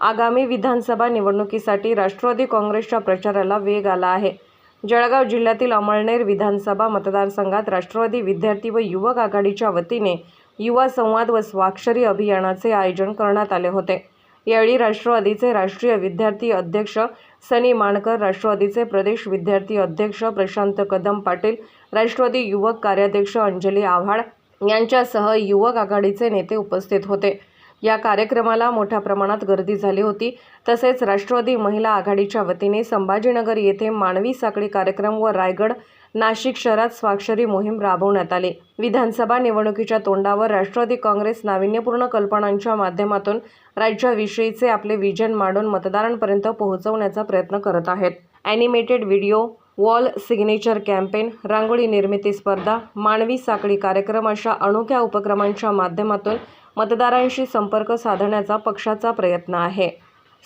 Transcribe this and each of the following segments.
आगामी विधानसभा निवडणुकीसाठी राष्ट्रवादी काँग्रेसच्या प्रचाराला वेग आला आहे. जळगाव जिल्ह्यातील अमळनेर विधानसभा मतदारसंघात राष्ट्रवादी विद्यार्थी व युवक आघाडीच्या वतीने युवा संवाद व स्वाक्षरी अभियानाचे आयोजन करण्यात आले होते. यावेळी राष्ट्रवादीचे राष्ट्रीय विद्यार्थी अध्यक्ष सनी माणकर राष्ट्रवादीचे प्रदेश विद्यार्थी अध्यक्ष प्रशांत कदम पाटील राष्ट्रवादी युवक कार्याध्यक्ष अंजली आव्हाड यांच्यासह युवक आघाडीचे नेते उपस्थित होते. या कार्यक्रमाला मोठ्या प्रमाणात गर्दी झाली होती. तसेच राष्ट्रवादी महिला आघाडीच्या वतीने संभाजीनगर येथे मानवी साखळी कार्यक्रम व रायगड नाशिक शहरात स्वाक्षरी मोहीम राबवण्यात आली. विधानसभा निवडणुकीच्या तोंडावर राष्ट्रवादी काँग्रेस नाविन्यपूर्ण कल्पनांच्या माध्यमातून राज्याविषयीचे आपले विजन मांडून मतदारांपर्यंत पोहोचवण्याचा प्रयत्न करत आहेत. Animated video wall signature campaign रांगोळी निर्मिती स्पर्धा मानवी साखळी कार्यक्रम अशा अनोख्या उपक्रमांच्या माध्यमातून मतदारांशी संपर्क साधण्याचा पक्षाचा प्रयत्न आहे.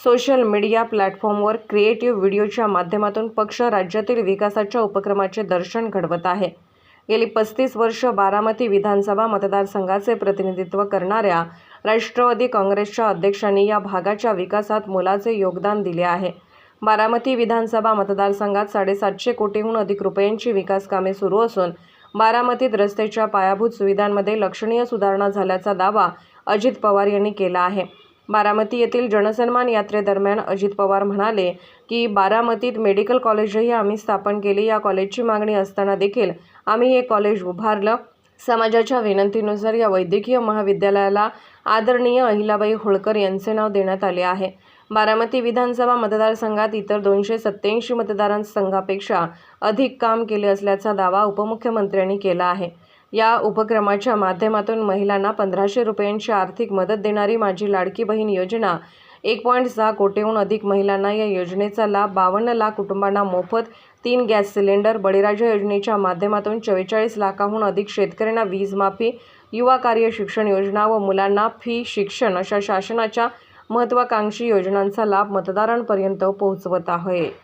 सोशल मीडिया प्लॅटफॉर्मवर क्रिएटिव्ह व्हिडिओच्या माध्यमातून पक्ष राज्यातील विकासाच्या उपक्रमाचे दर्शन घडवत आहे. गेली पस्तीस वर्ष बारामती विधानसभा मतदारसंघाचे प्रतिनिधित्व करणाऱ्या राष्ट्रवादी काँग्रेसच्या अध्यक्षांनी या भागाच्या विकासात मोलाचे योगदान दिले आहे. बारामती विधानसभा मतदारसंघात साडेसातशे कोटीहून अधिक रुपयांची विकास कामे सुरू असून बारामतीत रस्त्याच्या पायाभूत सुविधांमध्ये लक्षणीय सुधारणा झाल्याचा दावा अजित पवार यांनी केला आहे. बारामती येथील जनसन्मान यात्रेदरम्यान अजित पवार म्हणाले की बारामतीत मेडिकल कॉलेजही आम्ही स्थापन केली. या कॉलेजची मागणी असताना देखील आम्ही हे कॉलेज उभारलं. समाजाच्या विनंतीनुसार या वैद्यकीय महाविद्यालयाला आदरणीय अहिलाबाई होळकर यांचे नाव देण्यात आले आहे. बारामती विधानसभा मतदारसंघात इतर दोनशे सत्त्याऐंशी मतदारसंघापेक्षा अधिक काम केले असल्याचा दावा उपमुख्यमंत्र्यांनी केला आहे. या उपक्रमाच्या माध्यमातून महिलांना पंधराशे रुपयांची आर्थिक मदत देणारी माझी लाडकी बहीण योजना एक पॉईंट सहा कोटीहून अधिक महिलांना या योजनेचा लाभ बावन्न लाख कुटुंबांना मोफत तीन गॅस सिलेंडर बळीराजा योजनेच्या माध्यमातून चव्वेचाळीस लाखाहून अधिक शेतकऱ्यांना वीज माफी युवा कार्य शिक्षण योजना व मुलांना फी शिक्षण अशा शासनाच्या महत्त्वाकांक्षी योजनांचा लाभ मतदारांपर्यंत पोहोचवत आहे.